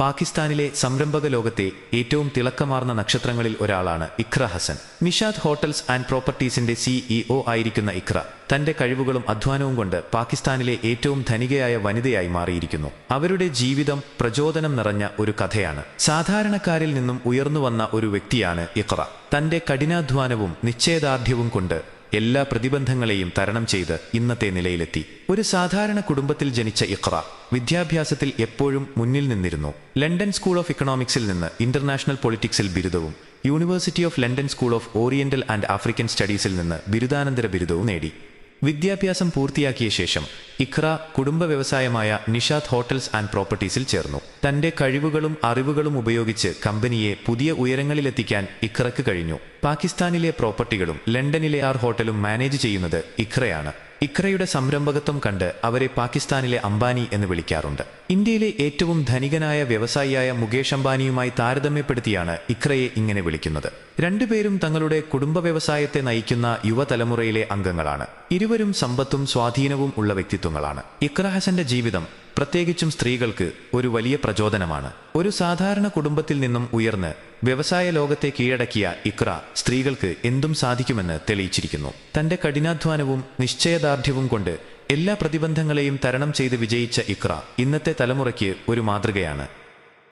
പാകിസ്ഥാനിലെ സംരംഭക ലോകത്തെ ഏറ്റവും തിളക്കമാർന്ന നക്ഷത്രങ്ങളിൽ ഒരാളാണ് ഇഖ്ര ഹസൻ. നിഷാദ് ഹോട്ടൽസ് ആൻഡ് പ്രോപ്പർട്ടീസിന്റെ സിഇഒ ആയിരിക്കുന്ന ഇഖ്ര തന്റെ കഴിവുകളും അധ്വാനവും കൊണ്ട് പാകിസ്ഥാനിലെ ഏറ്റവും ധനികയായ വനിതയായി മാറിയിരിക്കുന്നു. അവരുടെ ജീവിതം പ്രചോദനം നിറഞ്ഞ ഒരു കഥയാണ്. സാധാരണക്കാരിൽ നിന്നും ഉയർന്നു വന്ന ഒരു വ്യക്തിയാണ് ഇഖ്ര തന്റെ കഠിനാധ്വാനവും നിശ്ചയദാർഢ്യവും കൊണ്ട് എല്ലാ പ്രതിബന്ധങ്ങളെയും തരണം ചെയ്ത് ഇന്നത്തെ നിലയിലെത്തി. ഒരു സാധാരണ കുടുംബത്തിൽ ജനിച്ച ഇഖ്ര വിദ്യാഭ്യാസത്തിൽ എപ്പോഴും മുന്നിൽ നിന്നിരുന്നു. ലണ്ടൻ സ്കൂൾ ഓഫ് ഇക്കണോമിക്സിൽ നിന്ന് ഇന്റർനാഷണൽ പൊളിറ്റിക്സിൽ ബിരുദവും University of London School of Oriental and African സ്റ്റഡീസിൽ നിന്ന് ബിരുദാനന്തര ബിരുദവും നേടി. വിദ്യാഭ്യാസം പൂർത്തിയാക്കിയ ശേഷം ഇഖ്ര കുടുംബ വ്യവസായമായ നിഷാദ് ഹോട്ടൽസ് ആൻഡ് പ്രോപ്പർട്ടീസിൽ ചേർന്നു. തന്റെ കഴിവുകളും അറിവുകളും ഉപയോഗിച്ച് കമ്പനിയെ പുതിയ ഉയരങ്ങളിലെത്തിക്കാൻ ഇഖ്രക്ക് കഴിഞ്ഞു. പാകിസ്ഥാനിലെ പ്രോപ്പർട്ടികളും ലണ്ടനിലെ ആർ ഹോട്ടലും മാനേജ് ചെയ്യുന്നത് ഇഖ്രയാണ് ഇഖ്രയുടെ സംരംഭകത്വം കണ്ട് അവരെ പാകിസ്ഥാനിലെ അംബാനി എന്ന് വിളിക്കാറുണ്ട്. ഇന്ത്യയിലെ ഏറ്റവും ധനികനായ വ്യവസായിയായ മുകേഷ് അംബാനിയുമായി താരതമ്യപ്പെടുത്തിയാണ് ഇക്രയെ ഇങ്ങനെ വിളിക്കുന്നത്. രണ്ടുപേരും തങ്ങളുടെ കുടുംബ വ്യവസായത്തെ നയിക്കുന്ന യുവതലമുറയിലെ അംഗങ്ങളാണ്. ഇരുവരും സമ്പത്തും സ്വാധീനവും ഉള്ള വ്യക്തിത്വങ്ങളാണ്. ഇക്രഹസന്റെ ജീവിതം പ്രത്യേകിച്ചും സ്ത്രീകൾക്ക് ഒരു വലിയ പ്രചോദനമാണ്. ഒരു സാധാരണ കുടുംബത്തിൽ നിന്നും ഉയർന്ന് വ്യവസായ ലോകത്തെ കീഴടക്കിയ ഇക്ര സ്ത്രീകൾക്ക് എന്തും സാധിക്കുമെന്ന് തെളിയിച്ചിരിക്കുന്നു. തന്റെ കഠിനാധ്വാനവും നിശ്ചയദാർഢ്യവും കൊണ്ട് എല്ലാ പ്രതിബന്ധങ്ങളെയും തരണം ചെയ്ത് വിജയിച്ച ഇക്ര ഇന്നത്തെ തലമുറയ്ക്ക് ഒരു മാതൃകയാണ്.